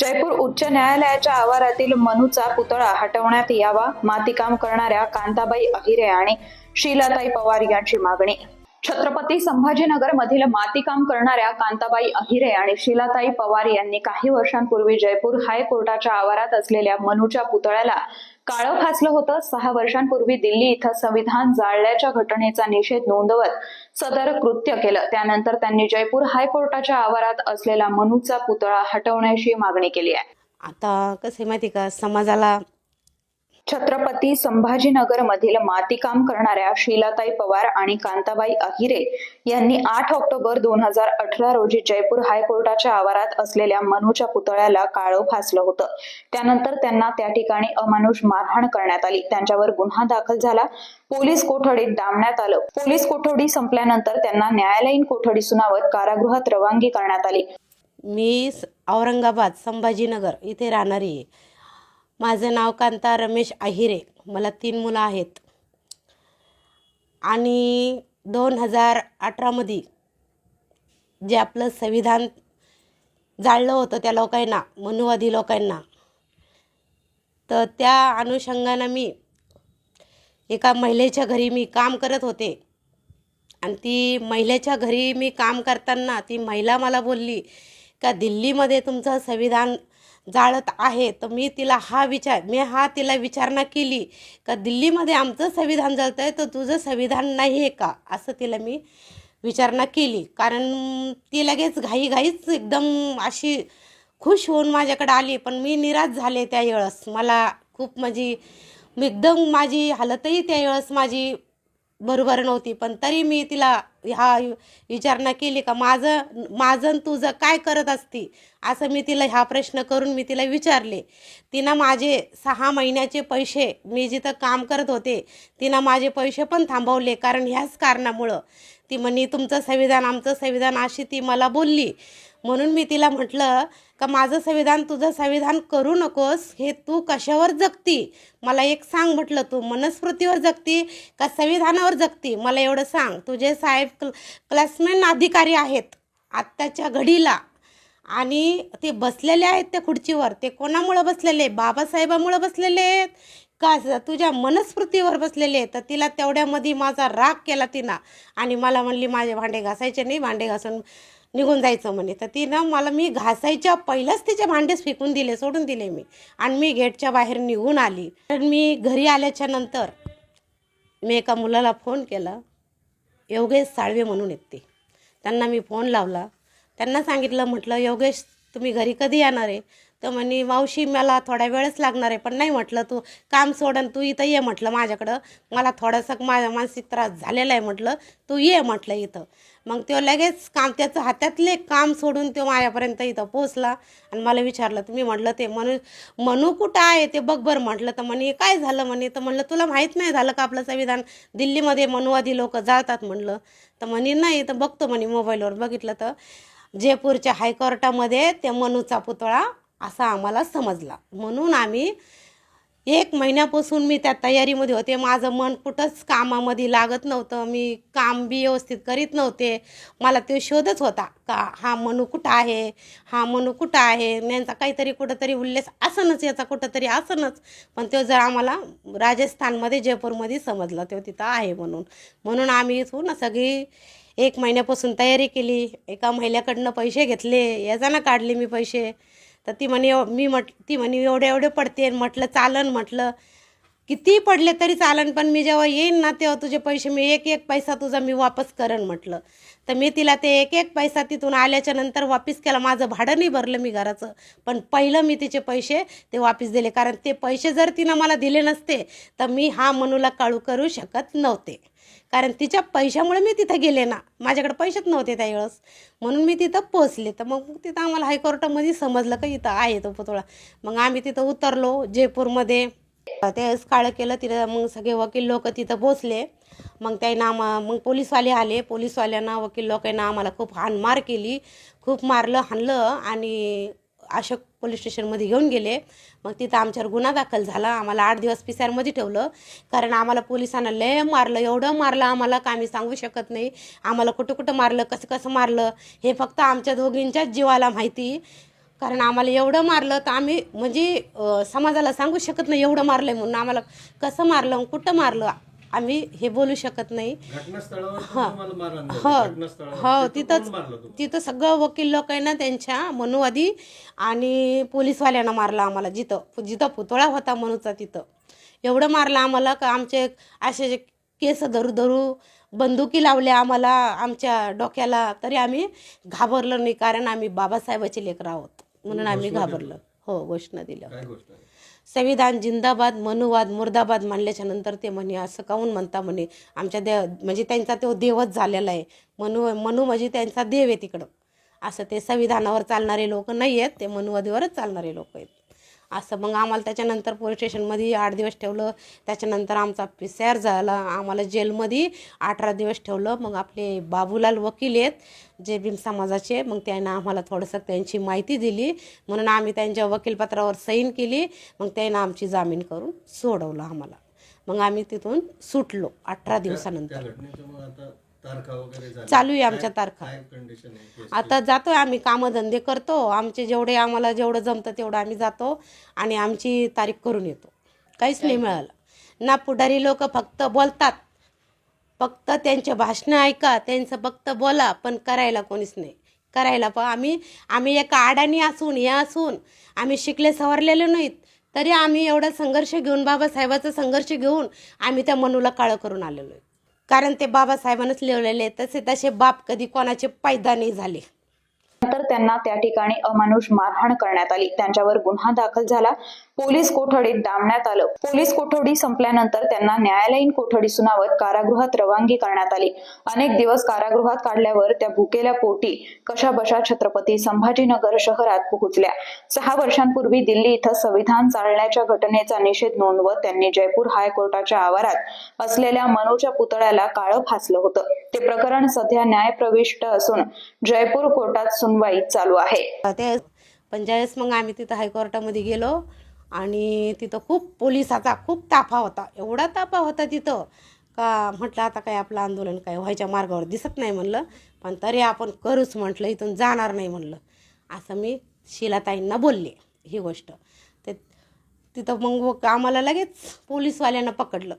जयपूर उच्च न्यायालयाच्या आवारातील मनूचा पुतळा हटवण्यात यावा मातीकाम करणाऱ्या कांताबाई अहिरे आणि शीलाताई पवार यांची मागणी. छत्रपती संभाजीनगर मधील मातीकाम करणाऱ्या कांताबाई अहिरे आणि शीलाताई पवार यांनी काही वर्षांपूर्वी जयपूर हायकोर्टाच्या आवारात असलेल्या मनूच्या पुतळ्याला काळं फासलं होतं. सहा वर्षांपूर्वी दिल्ली इथं संविधान जाळल्याच्या घटनेचा निषेध नोंदवत सदर कृत्य केलं. त्यानंतर त्यांनी जयपूर हायकोर्टाच्या आवारात असलेला मनूचा पुतळा हटवण्याची मागणी केली आहे. आता कसं आहे माहिती का? समाजाला छत्रपती संभाजीनगर मधील मातीकाम करणाऱ्या शीलाताई पवार आणि कांताबाई अहिरे यांनी आठ ऑक्टोबर दोन हजार अठरा रोजी जयपूर हायकोर्टाच्या आवारात असलेल्या मनूच्या पुतळ्याला काळो फासलं होतं. त्यानंतर त्यांना त्या ठिकाणी अमानुष मारहाण करण्यात आली. त्यांच्यावर गुन्हा दाखल झाला. पोलीस कोठडीत डांबण्यात आलं. पोलीस कोठडी संपल्यानंतर त्यांना न्यायालयीन कोठडी सुनावत कारागृहात रवानगी करण्यात आली. मी औरंगाबाद संभाजीनगर इथे राहणारी आहे. माझं नाव कांता रमेश आहिरे मला तीन मुलं आहेत. आणि दोन हजार अठरामध्ये जे आपलं संविधान जाळलं होतं त्या लोकांना मनुवादी लोकांना तर त्या अनुषंगानं मी एका महिलेच्या घरी मी काम करत होते. आणि ती महिलेच्या घरी मी काम करताना ती महिला मला बोलली का दिल्लीमध्ये तुमचं संविधान जाळत आहे तर मी तिला हा विचार मी हा तिला विचारणा केली का दिल्लीमध्ये आमचं संविधान जळतं आहे तर तुझं संविधान नाही आहे का? असं तिला मी विचारणा केली. कारण ती लगेच घाईघाईच एकदम अशी खुश होऊन माझ्याकडे आली पण मी निराश झाले त्यावेळेस मला खूप माझी मी एकदम माझी हालतही त्यावेळेस माझी बरोबर नव्हती. पण तरी मी तिला ह्या विचारणा केली का माझं माझं तुझं काय करत असती? असं मी तिला ह्या प्रश्न करून मी तिला विचारले. तिनं माझे सहा महिन्याचे पैसे मी जिथं काम करत होते तिनं माझे पैसे पण थांबवले कारण ह्याच कारणामुळं. ती म्हणे तुमचं संविधान आमचं संविधान अशी ती मला बोलली. म्हणून मी तिला म्हटलं का माझं संविधान तुझं संविधान करू नकोस हे तू कशावर जगती? मला एक सांग म्हटलं तू मनस्मृतीवर जगती का संविधानावर जगती? मला एवढं सांग. तुझे साहेब क्ल क्लासमेन अधिकारी आहेत आत्ताच्या घडीला आणि ते बसलेले आहेत त्या खुर्चीवर. ते कोणामुळं बसलेले? बाबासाहेबामुळं बसलेले आहेत? का तुझ्या मनस्मृतीवर बसलेले तर तिला तेवढ्यामध्ये माझा राग केला तिनं आणि मला म्हणली माझे भांडे घासायचे नाही भांडे घासून निघून जायचं म्हणे. तर तिनं मला मी घासायच्या पहिल्याच तिचे भांडेच फेकून दिले सोडून दिले मी. आणि मी गेटच्या बाहेर निघून आली. तर मी घरी आल्याच्यानंतर मी एका मुलाला फोन केला. योगेश साळवे म्हणून येते त्यांना मी फोन लावला. त्यांना सांगितलं म्हटलं योगेश तुम्ही घरी कधी येणार आहे? तर म्हणे मावशी मला थोडा वेळच लागणार आहे पण नाही म्हटलं तू. काम सोडन तू इथं ये म्हटलं माझ्याकडं. मला थोडासा माझा मानसिक त्रास झालेला आहे म्हटलं. तू ये म्हटलं इथं. मग तो लगेच काम त्याचं हातातले काम सोडून तो माझ्यापर्यंत इथं पोचला आणि मला विचारलं तुम्ही म्हटलं ते म्हणू मनू कुठं आहे ते बघ बरं म्हटलं. तर म्हणे काय झालं? म्हणे तर म्हणलं तुला माहीत नाही झालं का आपलं संविधान? दिल्लीमध्ये मनुवादी लोक जाळतात म्हटलं. तर म्हणे नाही तर बघतो म्हणे मोबाईलवर बघितलं तर. जयपूरच्या हायकोर्टामध्ये त्या मनूचा पुतळा असा आम्हाला समजला. म्हणून आम्ही एक महिन्यापासून मी त्या तयारीमध्ये होते. माझं मन कुठंच कामामध्ये लागत नव्हतं. मी काम बी व्यवस्थित करीत नव्हते. मला ते शोधच होता का हा मनू कुठं आहे? हा मनू कुठं आहे? यांचा काहीतरी कुठंतरी उल्लेख असनच याचा कुठंतरी असनच. पण तो जर आम्हाला राजस्थानमध्ये जयपूरमध्ये समजला तो तिथं आहे म्हणून. म्हणून आम्ही इथून सगळी एक महिन्यापासून तयारी केली. एका महिल्याकडनं पैसे घेतले. याच्यानं काढले मी पैसे. तर ती म्हणे मी म्हट ती म्हणे एवढे एवढे पडते. म्हटलं चालन म्हटलं. किती पडले तरी चालन पण मी जेव्हा येईन ना तेव्हा तुझे पैसे मी एक एक पैसा तुझा मी वापस करेन म्हटलं. तर मी तिला ते एक एक पैसा तिथून आल्याच्यानंतर वापस केला. माझं भाडं नाही भरलं मी घराचं पण पहिलं मी तिचे पैसे ते वापस दिले. कारण ते पैसे जर तिनं मला दिले नसते तर मी हा मनूला काळू करू शकत नव्हते. कारण तिच्या पैशामुळे मी तिथं गेले ना. माझ्याकडे पैसेच नव्हते त्यावेळेस म्हणून मी तिथं पोचले तर मग तिथं आम्हाला हायकोर्टामध्ये समजलं का इथं आहे तो पुतळा. मग आम्ही तिथं उतरलो जयपूरमध्ये. त्यावेळेस काळं केलं तिथं मग सगळे वकील लोक तिथं पोचले मग त्यांना आम्हा मग पोलीसवाले आले. पोलीसवाल्यांना वकील लोकांना आम्हाला खूप हाणमार केली. खूप मारलं हाणलं आणि अशोक पोलीस स्टेशनमध्ये घेऊन गेले. मग तिथं आमच्यावर गुन्हा दाखल झाला. आम्हाला आठ दिवस पी सी आरमध्ये ठेवलं. कारण आम्हाला पोलिसांना लय मारलं. एवढं मारलं आम्हाला का आम्ही सांगू शकत नाही. आम्हाला कुठं कुठं मारलं कसं कसं मारलं हे फक्त आमच्या दोघींच्याच जीवाला माहिती. कारण आम्हाला एवढं मारलं तर आम्ही म्हणजे समाजाला सांगू शकत नाही एवढं मारलं म्हणून. आम्हाला कसं मारलं कुठं मारलं? आम्ही हे बोलू शकत नाही. हो. हो. तिथं तिथंच? तिथं सगळं वकील लोकांना त्यांच्या मनुवादी आणि पोलीसवाल्यांना मारलं आम्हाला जिथं जिथं पुतळा होता मनूचा तिथं. एवढं मारलं आम्हाला का आमचे असे जे केस धरू धरू बंदुकी लावल्या आम्हाला आमच्या डोक्याला तरी आम्ही घाबरलो नाही कारण आम्ही बाबासाहेबाचे लेकर आहोत. म्हणून आम्ही घाबरलो. हो घोषणा दिल्या. आहे संविधान जिंदाबाद मनुवाद मुर्दाबाद म्हणल्याच्या नंतर ते म्हणे असं काहून म्हणता म्हणे आमच्या देव म्हणजे त्यांचा तो देवच झालेला आहे. मनु मनु म्हणजे त्यांचा देव आहे तिकडं. असं ते संविधानावर चालणारे लोक नाही आहेत ते मनुवादीवरच चालणारे लोक आहेत. असं मग आम्हाला त्याच्यानंतर पोलीस स्टेशनमध्ये आठ दिवस ठेवलं. त्याच्यानंतर आमचा पी सी आर झाला. आम्हाला जेलमध्ये अठरा दिवस ठेवलं. मग आपले बाबूलाल वकील आहेत जे भीम समाजाचे मग त्यांना आम्हाला थोडंसं त्यांची माहिती दिली. म्हणून आम्ही त्यांच्या वकीलपत्रावर सहीन केली. मग त्यानं आमची जामीन करून सोडवलं आम्हाला. मग आम्ही तिथून सुटलो अठरा दिवसानंतर. तारखा वगैरे झाल्या. चालू आहे आमच्या तारखा. काय कंडिशन आहे? आता जातोय आम्ही कामधंदे करतो. आमचे जेवढे आम्हाला जेवढं जमतं तेवढं आम्ही जातो आणि आमची तारीख करून येतो. काहीच नाही मिळालं. ना पुढारी लोक फक्त बोलतात. फक्त त्यांचे भाषणं ऐका त्यांचं फक्त बोला पण करायला कोणीच नाही. करायला पण आम्ही आम्ही एका आडाणी असून हे असून आम्ही शिकले सवरलेले नाहीत. तरी आम्ही एवढा संघर्ष घेऊन बाबासाहेबाचा संघर्ष घेऊन आम्ही त्या मनूला काळं करून आलेलो आहे. कारण ते बाबासाहेबांनाच लिहिलेले तसे तसे बाप कधी कोणाचे पायदा नाही झाले. नंतर त्यांना त्या ठिकाणी अमानुष मारहाण करण्यात आली. त्यांच्यावर गुन्हा दाखल झाला. पोलीस कोठडीत डांबण्यात आलं. पोलीस कोठडी संपल्यानंतर त्यांना न्यायालयीन कोठडी सुनावत कारागृहात रवानगी करण्यात आली. अनेक दिवस कारागृहात काढल्यावर त्या भुकेल्या पोटी कशाबशा छत्रपती संभाजीनगर शहरात पोहोचल्या. सहा वर्षांपूर्वी दिल्ली इथं संविधान चालण्याच्या घटनेचा निषेध नोंदवत त्यांनी जयपूर हायकोर्टाच्या आवारात असलेल्या मनोच्या पुतळ्याला काळं फासलं होतं. ते प्रकरण सध्या न्यायप्रविष्ट असून जयपूर कोर्टात सुनवाई चालू आहे. पण ज्यावेळेस मग आम्ही तिथं हायकोर्टामध्ये गेलो. आणि तिथं खूप पोलिसाचा खूप ताफा होता. एवढा ताफा होता तिथं का म्हटलं आता काय आपलं आंदोलन काय व्हायच्या मार्गावर दिसत नाही म्हणलं. पण तरी आपण करूच म्हटलं इथून जाणार नाही म्हणलं. असं मी शिलाताईंना बोलले ही गोष्ट. ते तिथं मग आम्हाला लगेच पोलीसवाल्यांना पकडलं.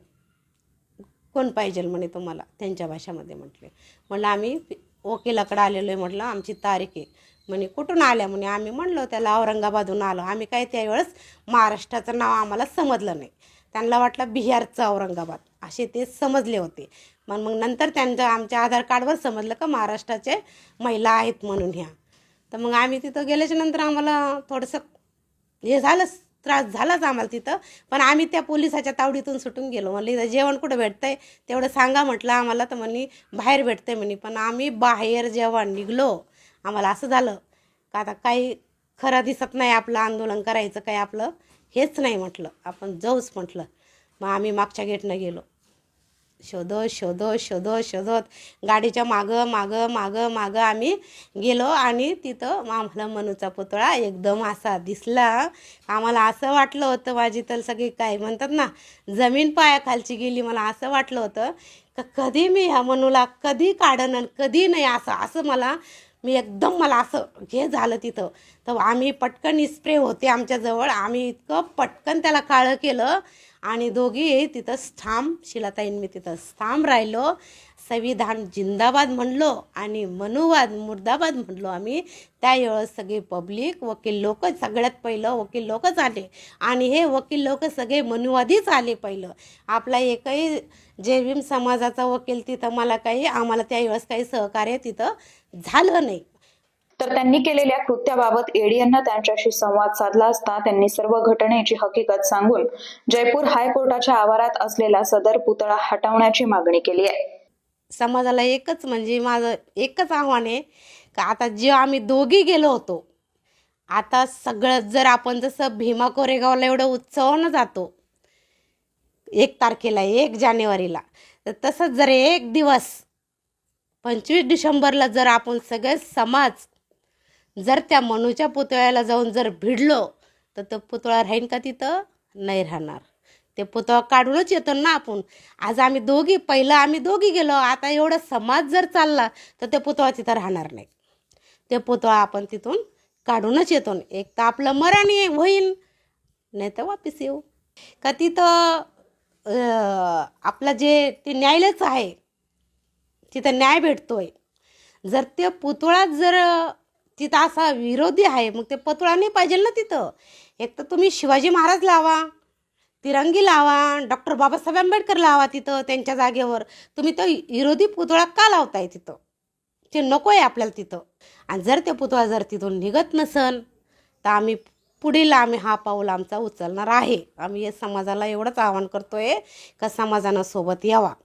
कोण पाहिजे म्हणे तुम्हाला? त्यांच्या भाषामध्ये म्हटले. म्हणलं आम्ही वकिलाकडं आलेलो आहे म्हटलं आमची तारीख आहे. म्हणे कुठून आल्या? म्हणे आम्ही म्हणलो त्याला औरंगाबादहून आलो. आम्ही काय त्यावेळेस महाराष्ट्राचं नाव आम्हाला समजलं नाही. त्यांना वाटलं बिहारचं औरंगाबाद. असे ते समजले होते. मग मग नंतर त्यांच्या आमच्या आधार कार्डवर समजलं का महाराष्ट्राचे महिला आहेत म्हणून ह्या. तर मग आम्ही तिथं गेल्याच्यानंतर आम्हाला थोडंसं हे झालंच त्रास झालाच आम्हाला तिथं. पण आम्ही त्या पोलिसाच्या तावडीतून सुटून गेलो. म्हणलं इथं जेवण कुठं भेटतं आहे तेवढं सांगा म्हटलं आम्हाला. तर म्हणे बाहेर भेटतं आहे म्हणे. पण आम्ही बाहेर जेव्हा निघलो आम्हाला असं झालं. का आता काही खरं दिसत नाही आपलं आंदोलन करायचं काय आपलं हेच नाही म्हटलं. आपण जाऊच म्हटलं. मग आम्ही मागच्या गेटनं गेलो. शोधत शोधत शोधत शोधत. गाडीच्या मागं मागं मागं मागं आम्ही गेलो आणि तिथं आम्हाला मनूचा पुतळा एकदम असा दिसला. आम्हाला असं वाटलं होतं माझी तर सगळी काय म्हणतात ना जमीन पायाखालची गेली. मला असं वाटलं होतं का कधी मी ह्या मनूला कधी काढणं आणि कधी नाही असं असं मला मी एकदम मला असं हे झालं तिथं. तर आम्ही पटकन स्प्रे होते आमच्याजवळ आम्ही इतकं पटकन त्याला काळं केलं. आणि दोघी तिथं थांब शिलाताईन मी तिथं थांब राहिलो. संविधान जिंदाबाद म्हणलो आणि मनुवाद मुर्दाबाद म्हणलो आम्ही. त्यावेळेस सगळे पब्लिक वकील लोक सगळ्यात पहिलं वकील लोकच आले. आणि हे वकील लोक सगळे मनुवादीच आले पहिलं. आपला एकही जे भीम समाजाचा वकील तिथं मला काही आम्हाला त्यावेळेस काही सहकार्य तिथं झालं नाही. तर त्यांनी केलेल्या कृत्याबाबत एडी यांना त्यांच्याशी संवाद साधला असता त्यांनी सर्व घटनेची हकीकत सांगून जयपूर हायकोर्टाच्या आवारात असलेला सदर पुतळा हटवण्याची मागणी केली आहे. समाजाला एकच म्हणजे माझं एकच आव्हान आहे का आता जेव्हा आम्ही दोघी गेलो होतो आता सगळं जर आपण जसं भीमा कोरेगावला एवढं उत्सवानं जातो एक तारखेला एक जानेवारीला तर तसंच जर एक दिवस पंचवीस डिसेंबरला जर आपण सगळे समाज जर त्या मनूच्या पुतळ्याला जाऊन जर भिडलो तर तो पुतळा राहीन का तिथं? नाही राहणार. ते पुतळा काढूनच येतो ना आपण. आज आम्ही दोघी पहिलं आम्ही दोघी गेलो. आता एवढा समाज जर चालला तर ते पुतळा तिथं राहणार नाही. ते पुतळा आपण तिथून काढूनच येतो. एक तर आपलं मरण ये- होईन नाही तर वापिस येऊ. का तिथं आपलं जे ते न्यायालयच आहे तिथं न्याय भेटतोय. जर ते पुतळा जर तिथं असा विरोधी आहे मग ते पुतळा नाही पाहिजे ना तिथं. एक तर तुम्ही शिवाजी महाराज लावा. तिरंगी लावा डॉक्टर बाबासाहेब आंबेडकर लावा तिथं त्यांच्या जागेवर. तुम्ही तो विरोधी पुतळा का लावताय तिथं? ते नको आहे आपल्याला तिथं. आणि जर ते पुतळा जर तिथून निघत नसन तर आम्ही पुढील आम्ही हा पाऊल आमचा उचलणार आहे. आम्ही या समाजाला एवढंच आवाहन करतोय का समाजानं सोबत यावा.